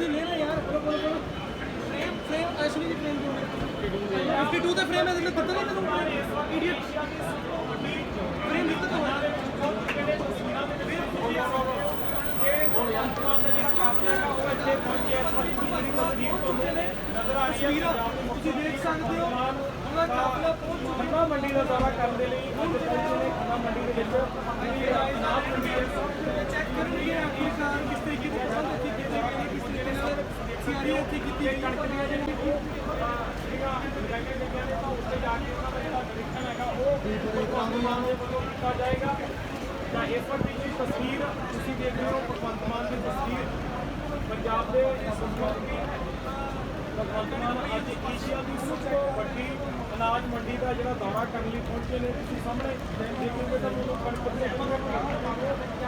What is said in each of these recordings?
ਜਲਦੀ ਲੈ ਨਾ ਯਾਰ ਬੋਲੋ ਬੋਲੋ ਬੋਲੋ। ਫਰੇਮ ਫਰੇਮ ਐਕਚੁਅਲੀ ਦੀ ਫਰੇਮ ਕਿਉਂ 52 ਦਾ ਫਰੇਮ ਹੈ ਤੈਨੂੰ ਪਤਾ ਨਹੀਂ ਤੈਨੂੰ। ਇਡੀਅਟ ਫਰੇਮ ਦਿੱਤਾ ਤਾਂ ਹੋਇਆ ਤਸਵੀਰਾਂ ਤੁਸੀਂ ਦੇਖ ਸਕਦੇ ਹੋ ਉਹਨਾਂ ਕਾਫਲਾ ਪਹੁੰਚ ਚੁੱਕਾ। ਮੰਡੀ ਦਾ ਦੌਰਾ ਕਰਨ ਦੇ ਲਈ ਅੱਜ ਪਹੁੰਚੇ ਨੇ ਖੰਨਾ ਮੰਡੀ ਦੇ ਵਿੱਚ ਅਨਾਜ ਮੰਡੀ ਚੈੱਕ ਕਰਨਗੇ ਆਖਿਰਕਾਰ ਕਿਸ ਤਰੀਕੇ ਦੀ ਪਸੰਦ ਤਾਂ ਇਸ ਵਾਰ ਦੀ ਤਸਵੀਰ ਤੁਸੀਂ ਦੇਖ ਰਹੇ ਹੋ, ਭਗਵੰਤ ਮਾਨ ਦੀ ਤਸਵੀਰ, ਪੰਜਾਬ ਦੇ ਸੰਸਕ੍ਰਿਤੀ ਭਗਵੰਤ ਮਾਨ ਅੱਜ ਏਸ਼ੀਆ ਦੀ ਸਭ ਤੋਂ ਵੱਡੀ ਅਨਾਜ ਮੰਡੀ ਦਾ ਜਿਹੜਾ ਦੌਰਾ ਕਰਨ ਲਈ ਪਹੁੰਚੇ ਨੇ। ਤੁਸੀਂ ਸਾਹਮਣੇ ਦੇਖੋਗੇ ਤਾਂ ਤੁਹਾਨੂੰ ਕਣਕ ਦੀਆਂ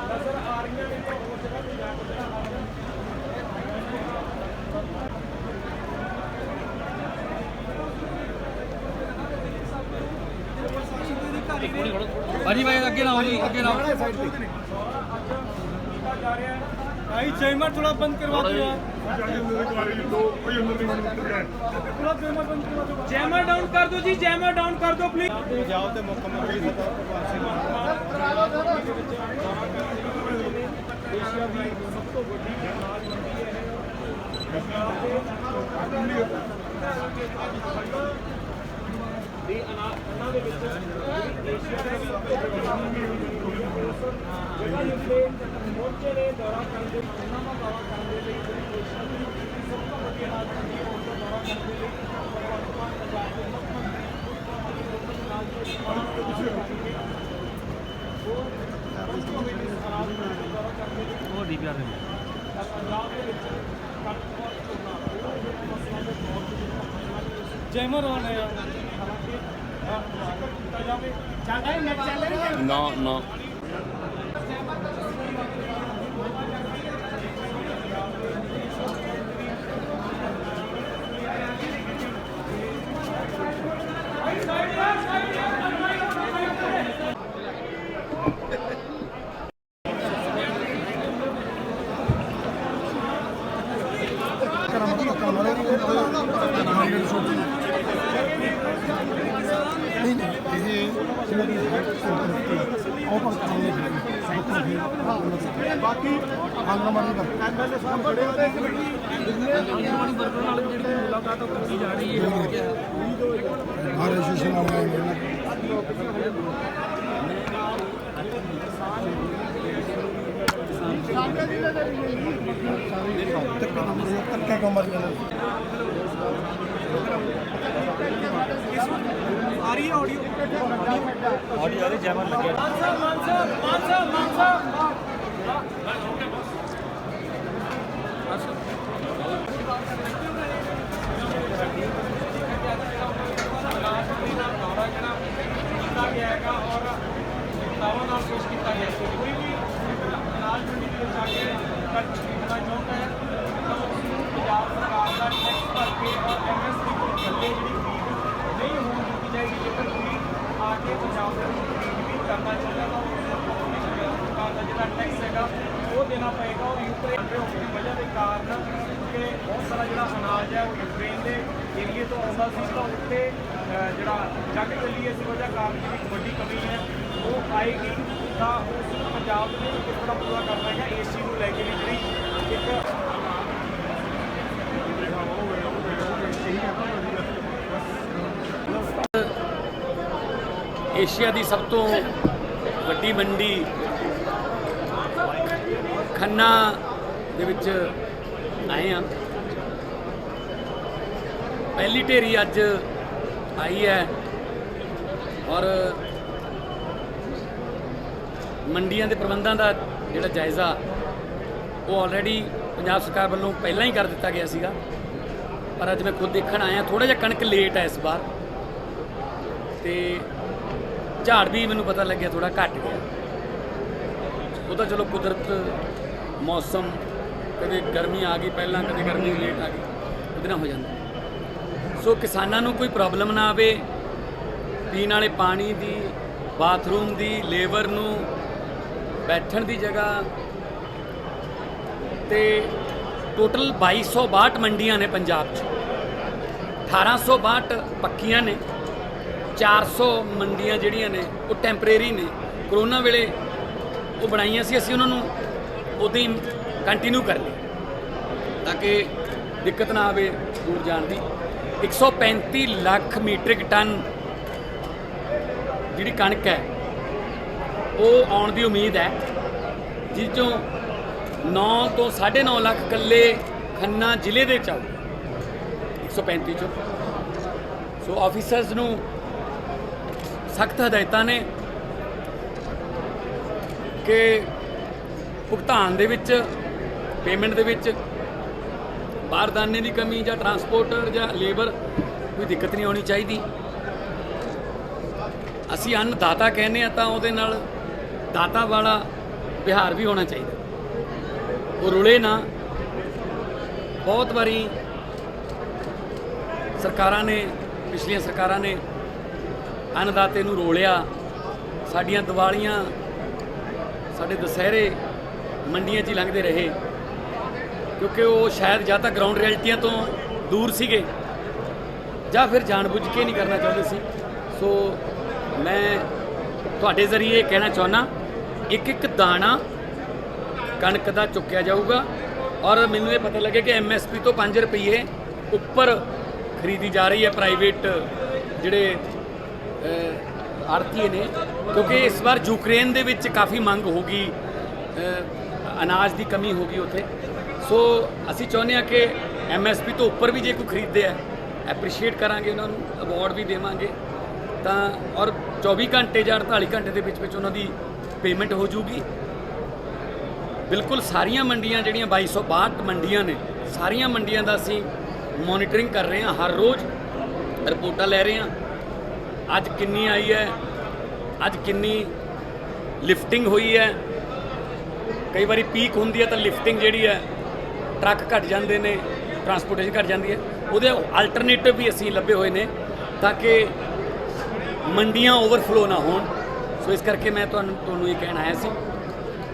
ਨਜ਼ਰ ਆ ਰਹੀਆਂ ਨੇ ਤੇ ਜਗ੍ਹਾ ਤੇ ਜਾ ਕੇ ਜਿਹੜਾ ਹਾਲ ਭਾਜੀ ਭਾਈ ਅੱਗੇ ਲਾਓ ਜੀ ਅੱਗੇ ਲਾਓ। ਕੀਤਾ ਜਾ ਰਿਹਾ ਹੈ ਭਾਈ ਜੈਮਰ ਥੋੜਾ ਬੰਦ ਕਰਵਾ ਦਿਓ ਯਾਰ ਥੋੜਾ ਜੈਮਰ ਬੰਦ ਕਰਵਾ ਦਿਓ। ਜੈਮਰ ਡਾਊਨ ਕਰ ਦਿਓ ਜੀ ਜੈਮਰ ਡਾਊਨ ਕਰ ਦਿਓ ਪਲੀਜ਼ ਪੰਜਾਬ ਦੇ ਮੁੱਖ ਮੰਤਰੀ ਸਰਦਾਰ ਭਗਵੰਤ ਸਿੰਘ ਮਾਨ ਏਸ਼ੀਆ ਦੀ ਸਭ ਤੋਂ ਵੱਡੀ ਅਨਾਜ ਮੰਡੀ ਹੈ ਦੀ ਅਨਾਜ ਦੇ ਵਿੱਚ ਜਿਹੜੀ ਏਸ਼ੀਆ ਦੀ ਜਿਹੜਾ ਇੱਥੇ ਪਹੁੰਚੇ ਨੇ ਦੌਰਾ ਕਰਨ ਦੇ ਨਾਮਾ ਦੌਰਾ ਕਰਨ ਦੇ ਲਈ ਜਿਹੜੀ ਏਸ਼ੀਆ ਦੀ ਸਭ ਤੋਂ ਵੱਡੀ ਅਨਾਜ ਮੰਡੀ ਹੈ ਉਸ ਦਾ ਦੌਰਾ ਕਰਨ ਦੇ ਲਈ ਭਗਵੰਤ ਪੰਜਾਬ ਦੇ ਮੁੱਖ ਮੰਤਰੀ ਉਹ ਡੀਪੀਆਰ ਦੇ ਜੈਮਰ ਆਨ ਹੈ ਯਾਰ ਨਾ ਨਾ ਬਾਕੀ ਆਂਗਣਵਾੜੀ ਦਾ ਐਮਐਲਏ ਸਾਹਿਬ ਖੜੇ ਹੋਏ ਆਂਗਨਵਾੜੀ ਵਰਕਰ ਨਾਲ ਜਿਹੜੀ ਮੁਲਾਕਾਤ ਉਹ ਕੀਤੀ ਜਾ ਰਹੀ ਹੈ ਹਰ ਸ਼ੀਸ਼ੇ ਨਾਲ ਆਏ ਨੇ ਤੱਕੇ ਕਮਰ ਦੇ ਆ ਰਹੀ ਹੈ ਆਡੀਓ ਆਡੀਓ ਦੇ ਜੈਮਰ ਲੱਗੇ ਮਾਨਸਾ ਮਾਨਸਾ ਮਾਨਸਾ ਮਾਨਸਾ ਕੀਤਾ ਗਿਆ ਹੈਗਾ ਔਰ ਦਾਵਾ ਨਾਲ ਪੇਸ਼ ਕੀਤਾ ਗਿਆ ਕਿ ਕੋਈ ਵੀ ਅਨਾਜ ਮੰਡੀ ਦੇ ਵਿੱਚ ਆ। ਕੇ ਖਰਚ ਖਰੀਦਣਾ ਚਾਹੁੰਦਾ ਹੈ ਤਾਂ ਉਸ ਨੂੰ ਪੰਜਾਬ ਸਰਕਾਰ ਦਾ ਟੈਕਸ ਭਰ ਕੇ ਔਰ ਐਮਐਸਪੀ ਤੋਂ ਥੱਲੇ ਜਿਹੜੀ ਖਰੀਦ ਨਹੀਂ ਹੋਣ ਦਿੱਤੀ ਜਾਏਗੀ ਜੇਕਰ ਕੋਈ ਆ ਕੇ ਪੰਜਾਬ ਦੇ ਵਿੱਚ ਖਰੀਦ ਵੀ ਕਰਨਾ ਚਾਹੁੰਦਾ ਤਾਂ ਉਸ ਨੂੰ ਪੰਜਾਬ ਸਰਕਾਰ ਦਾ ਜਿਹੜਾ ਟੈਕਸ ਹੈਗਾ, ਉਹ ਦੇਣਾ ਪਏਗਾ ਉਹ ਯੂਕਰੇਨ ਦੇ ਹੋਣ ਦੀ ਵਜ੍ਹਾ ਦੇ ਕਾਰਨ ਕਿ ਬਹੁਤ ਸਾਰਾ ਜਿਹੜਾ ਅਨਾਜ ਹੈ ਉਹ ਯੂਕਰੇਨ ਦੇ ਏਰੀਏ ਤੋਂ ਆਉਂਦਾ ਸੀ, ਤਾਂ ਉੱਥੇ ਜਿਹੜਾ ਜੱਗ ਚੱਲੀ ਇਸ ਵਜ੍ਹਾ ਕਾਰਨ ਜਿਹੜੀ ਵੱਡੀ ਕਮੀ ਹੈ, ਉਹ ਆਏਗੀ। ਤਾਂ ਉਸ ਨੂੰ ਪੰਜਾਬ ਦੇ ਵਿੱਚ ਕਿਸ ਤਰ੍ਹਾਂ ਪੂਰਾ ਕਰਨਾ ਹੈਗਾ, ਇਸ ਨੂੰ ਲੈ ਕੇ ਵੀ ਜਿਹੜੀ ਇੱਕ ਏਸ਼ੀਆ ਦੀ ਸਭ ਤੋਂ ਵੱਡੀ ਮੰਡੀ ਖੰਨਾ ਦੇ ਵਿੱਚ ਆਏ ਆ ਪਹਿਲੀ ਢੇਰੀ ਅੱਜ ਆਈ ਹੈ ਔਰ ਮੰਡੀਆਂ ਦੇ ਪ੍ਰਬੰਧਾਂ ਦਾ ਜਿਹੜਾ ਜਾਇਜ਼ਾ ਉਹ ਆਲਰੇਡੀ ਪੰਜਾਬ ਸਰਕਾਰ ਵੱਲੋਂ ਪਹਿਲਾਂ ਹੀ ਕਰ ਦਿੱਤਾ ਗਿਆ ਸੀਗਾ। ਪਰ ਅੱਜ ਮੈਂ ਖੁਦ ਦੇਖਣ ਆਇਆ ਥੋੜਾ ਜਿਹਾ ਕਣਕ ਲੇਟ ਹੈ ਇਸ ਵਾਰ। ਤੇ ਝਾੜ ਵੀ ਮੈਨੂੰ ਪਤਾ ਲੱਗਿਆ ਥੋੜਾ ਘਟ ਗਿਆ। ਉਹ ਤਾਂ ਚਲੋ ਕੁਦਰਤ ਮੌਸਮ, ਕਦੇ ਗਰਮੀ ਆ ਗਈ ਪਹਿਲਾਂ, ਕਦੇ ਗਰਮੀ ਲੇਟ ਆ ਗਈ ਉਹਦੇ ਨਾਲ ਹੋ ਜਾਂਦਾ। ਸੋ ਕਿਸਾਨਾਂ ਨੂੰ ਕੋਈ ਪ੍ਰੋਬਲਮ ਨਾ ਆਵੇ, ਪੀਣ ਵਾਲੇ ਪਾਣੀ ਦੀ ਬਾਥਰੂਮ ਦੀ ਲੇਬਰ ਨੂੰ ਬੈਠਣ ਦੀ ਜਗ੍ਹਾ। ਤੇ ਟੋਟਲ 2262 ਮੰਡੀਆਂ ਨੇ ਪੰਜਾਬ 'ਚ। 1862 ਪੱਕੀਆਂ ਨੇ 400 ਮੰਡੀਆਂ ਜਿਹੜੀਆਂ ਨੇ, ਉਹ ਟੈਂਪਰੇਰੀ ਨੇ। ਕਰੋਨਾ ਵੇਲੇ ਉਹ ਬਣਾਈਆਂ ਸੀ ਅਸੀਂ ਉਹਨਾਂ ਨੂੰ। ਉਦੋਂ ਹੀ ਕੰਟੀਨਿਊ ਕਰ ਲਈ ਤਾਂ ਕਿ ਦਿੱਕਤ ਨਾ ਆਵੇ ਦੂਰ ਜਾਣ ਦੀ। 135 ਲੱਖ ਮੀਟ੍ਰਿਕ ਟਨ ਜਿਹੜੀ ਕਣਕ ਹੈ, ਉਹ ਆਉਣ ਦੀ ਉਮੀਦ ਹੈ, ਜਿਸ ਚੋਂ 9 ਤੋਂ 9.5 ਲੱਖ ਕੱਲੇ ਖੰਨਾ ਜ਼ਿਲ੍ਹੇ ਦੇ ਚੱਲ 135 ਚੋਂ। ਸੋ ਆਫੀਸਰਸ ਨੂੰ ਸਖਤ ਹਦਾਇਤਾਂ ਨੇ ਕਿ ਭੁਗਤਾਨ ਦੇ ਵਿੱਚ ਪੇਮੈਂਟ ਦੇ ਵਿੱਚ ਬਾਰਦਾਨੇ ਦੀ ਕਮੀ ਜਾਂ ਟਰਾਂਸਪੋਰਟਰ ਜਾਂ ਲੇਬਰ ਕੋਈ ਦਿੱਕਤ ਨਹੀਂ ਆਉਣੀ ਚਾਹੀਦੀ। ਅਸੀਂ ਅੰਨਦਾਤਾ ਕਹਿੰਦੇ ਆ ਤਾਂ ਉਹਦੇ ਨਾਲ ਦਾਤਾ ਵਾਲਾ ਵਿਹਾਰ ਵੀ ਹੋਣਾ ਚਾਹੀਦਾ। ਉਹ ਰੁਲੇ ਨਾ। ਬਹੁਤ ਵਾਰੀ ਸਰਕਾਰਾਂ ਨੇ, ਪਿਛਲੀਆਂ ਸਰਕਾਰਾਂ ਨੇ ਅੰਨਦਾਤੇ ਨੂੰ ਰੋਲਿਆ। ਸਾਡੀਆਂ ਦੀਵਾਲੀਆਂ ਸਾਡੇ ਦੁਸਹਿਰੇ ਮੰਡੀਆਂ 'ਚ ਹੀ ਲੰਘਦੇ ਰਹੇ। ਕਿਉਂਕਿ ਉਹ ਸ਼ਾਇਦ ਜਾਂ ਤਾਂ ਗਰਾਊਂਡ ਰਿਐਲਿਟੀਆਂ ਤੋਂ ਦੂਰ ਸੀਗੇ, ਜਾਂ ਫਿਰ ਜਾਣਬੁੱਝ ਕੇ ਨਹੀਂ ਕਰਨਾ ਚਾਹੁੰਦੇ ਸੀ। ਸੋ ਮੈਂ ਤੁਹਾਡੇ ਜ਼ਰੀਏ ਇਹ ਕਹਿਣਾ ਚਾਹੁੰਦਾ ਇੱਕ ਇੱਕ ਦਾਣਾ ਕਣਕ ਦਾ ਚੁੱਕਿਆ ਜਾਊਗਾ ਔਰ ਮੈਨੂੰ ਇਹ ਪਤਾ ਲੱਗਿਆ ਕਿ ਐਮਐਸਪੀ ਤੋਂ 5 ਰੁਪਏ ਉੱਪਰ ਖਰੀਦੀ ਜਾ ਰਹੀ ਹੈ ਪ੍ਰਾਈਵੇਟ ਜਿਹੜੇ ਆੜਤੀਏ ਨੇ। ਕਿਉਂਕਿ ਇਸ ਵਾਰ ਯੂਕਰੇਨ ਦੇ ਵਿੱਚ ਕਾਫੀ ਮੰਗ ਹੋ ਗਈ ਅਨਾਜ ਦੀ ਕਮੀ ਹੋ ਗਈ ਉੱਥੇ। ਸੋ ਅਸੀਂ ਚਾਹੁੰਦੇ ਹਾਂ ਕਿ ਐਮਐਸਪੀ ਤੋਂ ਉੱਪਰ ਵੀ ਜੇ ਕੋਈ ਖਰੀਦਦੇ ਆ ਐਪਰੀਸ਼ੀਏਟ ਕਰਾਂਗੇ ਉਹਨਾਂ ਨੂੰ ਅਵਾਰਡ ਵੀ ਦੇਵਾਂਗੇ। ਤਾਂ, ਔਰ 24 ਘੰਟੇ ਜਾਂ 48 ਘੰਟੇ ਦੇ ਵਿੱਚ ਵਿੱਚ ਉਹਨਾਂ ਦੀ ਪੇਮੈਂਟ ਹੋ ਜੂਗੀ ਬਿਲਕੁਲ ਸਾਰੀਆਂ ਮੰਡੀਆਂ ਜਿਹੜੀਆਂ 2262 ਮੰਡੀਆਂ ਨੇ, ਸਾਰੀਆਂ ਮੰਡੀਆਂ ਦਾ ਅਸੀਂ ਮੋਨੀਟਰਿੰਗ ਕਰ ਰਹੇ ਹਾਂ ਹਰ ਰੋਜ਼। ਰਿਪੋਰਟਾਂ ਲੈ ਰਹੇ ਹਾਂ। ਅੱਜ ਕਿੰਨੀ ਆਈ ਹੈ, ਅੱਜ ਕਿੰਨੀ ਲਿਫਟਿੰਗ ਹੋਈ ਹੈ ਕਈ ਵਾਰੀ ਪੀਕ ਹੁੰਦੀ ਹੈ ਤਾਂ ਲਿਫਟਿੰਗ ਜਿਹੜੀ ਹੈ ਟਰੱਕ ਘਟ ਜਾਂਦੇ ਨੇ ਟਰਾਂਸਪੋਰਟੇਸ਼ਨ ਘਟ ਜਾਂਦੀ ਹੈ। ਉਹਦੇ ਅਲਟਰਨੇਟਿਵ ਵੀ ਅਸੀਂ ਲੱਭੇ ਹੋਏ ਨੇ ਤਾਂ ਕਿ ਮੰਡੀਆਂ ਓਵਰਫਲੋ ਨਾ ਹੋਣ। ਸੋ ਇਸ ਕਰਕੇ ਮੈਂ ਤੁਹਾਨੂੰ ਤੁਹਾਨੂੰ ਇਹ ਕਹਿਣ ਆਇਆ ਸੀ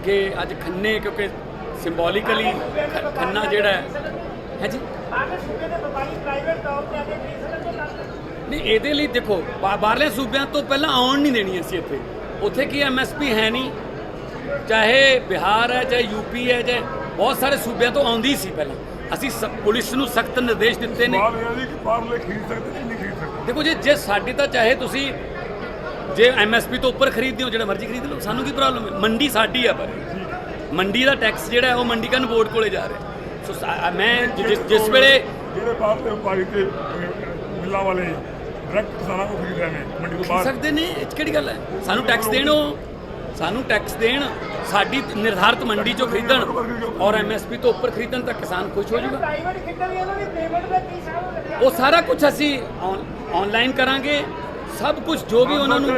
ਕਿ ਅੱਜ ਖੰਨੇ, ਕਿਉਂਕਿ ਸਿੰਬੋਲਿਕਲੀ ਖੰਨਾ ਜਿਹੜਾ ਹੈ ਹੈ ਜੀ? ਨਹੀਂ, ਇਹਦੇ ਲਈ ਦੇਖੋ, ਬਾ- ਬਾਹਰਲੇ ਸੂਬਿਆਂ ਤੋਂ ਪਹਿਲਾਂ ਆਉਣ ਨਹੀਂ ਦੇਣੀ ਅਸੀਂ ਇੱਥੇ। ਉੱਥੇ ਕੀ ਐਮਐਸਪੀ ਹੈ ਨਹੀਂ ਚਾਹੇ ਬਿਹਾਰ ਹੈ ਚਾਹੇ ਯੂਪੀ ਹੈ ਚਾਹੇ ਬਹੁਤ ਸਾਰੇ ਸੂਬਿਆਂ ਤੋਂ ਆਉਂਦੀ ਸੀ ਪਹਿਲਾਂ। ਅਸੀਂ ਪੁਲਿਸ ਨੂੰ ਸਖਤ ਨਿਰਦੇਸ਼ ਦਿੱਤੇ ਨੇ। ਖਰੀਦ ਸਕਦੇ ਨਹੀਂ ਖਰੀਦ ਸਕਦੇ? ਦੇਖੋ ਜੇ ਜੇ ਸਾਡੀ ਤਾਂ ਚਾਹੇ ਤੁਸੀਂ ਜੇ ਐਮਐਸਪੀ ਤੋਂ ਉੱਪਰ ਖਰੀਦਦੇ ਹੋ ਜਿਹੜਾ ਮਰਜ਼ੀ ਖਰੀਦ ਲਓ ਸਾਨੂੰ ਕੀ ਪ੍ਰੋਬਲਮ ਹੈ? ਮੰਡੀ ਸਾਡੀ ਆ ਪਰ। ਮੰਡੀ ਦਾ ਟੈਕਸ ਜਿਹੜਾ ਉਹ ਮੰਡੀ ਕਨ ਬੋਰਡ ਕੋਲੇ ਜਾ ਰਿਹਾ। ਸੋ ਮੈਂ ਜਿਸ ਵੇਲੇ ਜਿਹੜੇ ਵਪਾਰੀ ਤੇ ਅਹ, ਮਿੱਲਾਂ ਵਾਲੇ ਡਾਇਰੈਕਟ ਕਿਸਾਨਾਂ ਕੋਲ ਖਰੀਦ ਰਹੇ ਨੇ ਮੰਡੀ ਤੋਂ ਬਾਹਰ। ਸਕਦੇ ਨੇ? ਕਿਹੜੀ ਗੱਲ ਹੈ? ਸਾਨੂੰ ਟੈਕਸ ਦੇਣ। ਸਾਨੂੰ ਟੈਕਸ ਦੇਣ ਸਾਡੀ ਨਿਰਧਾਰਤ ਮੰਡੀ ਚੋਂ ਖਰੀਦਣ ਔਰ ਐਮਐਸਪੀ ਤੋਂ ਉੱਪਰ ਖਰੀਦਣ ਤਾਂ ਕਿਸਾਨ ਖੁਸ਼ ਹੋ ਜਾਊਗਾ। ਉਹ ਸਾਰਾ ਕੁਝ ਅਸੀਂ ਆਨਲਾਈਨ ਕਰਾਂਗੇ। ਸਭ ਕੁਝ ਜੋ ਵੀ ਉਹਨਾਂ ਨੂੰ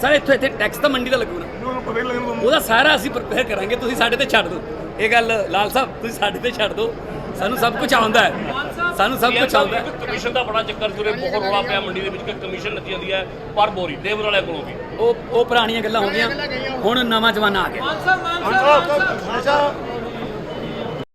ਸਰ ਇੱਥੇ ਇੱਥੇ ਟੈਕਸ ਤਾਂ ਮੰਡੀ ਦਾ ਲੱਗੂਗਾ ਉਹਦਾ ਸਾਰਾ ਅਸੀਂ ਪ੍ਰਪੇਅਰ ਕਰਾਂਗੇ। ਤੁਸੀਂ ਸਾਡੇ ਤੇ ਛੱਡ ਦਿਓ। ਇਹ ਗੱਲ ਲਾਲ ਸਾਹਿਬ ਤੁਸੀਂ ਸਾਡੇ ਤੇ ਛੱਡ ਦਿਓ। ਸਾਨੂੰ ਸਭ ਕੁਝ ਆਉਂਦਾ ਹੈ। ਸਾਨੂੰ ਸਭ ਕੁਝ ਆਉਂਦਾ ਹੈ। ਕਮਿਸ਼ਨ ਦਾ ਬੜਾ ਚੱਕਰ ਜੁਰੇ ਬਹੁਤ ਰੌਲਾ ਪਿਆ ਮੰਡੀ ਦੇ ਵਿੱਚ ਕਿ ਕਮਿਸ਼ਨ ਲੱਗੀ ਜਾਂਦੀ ਹੈ ਪਰ ਬੋਰੀ ਲੇਬਰ ਵਾਲਿਆਂ ਕੋਲੋਂ ਵੀ। ਉਹ ਉਹ ਪੁਰਾਣੀਆਂ ਗੱਲਾਂ ਹੋ ਗਈਆਂ ਹੁਣ ਨਵਾਂ ਜ਼ਮਾਨਾ ਆ ਗਿਆ।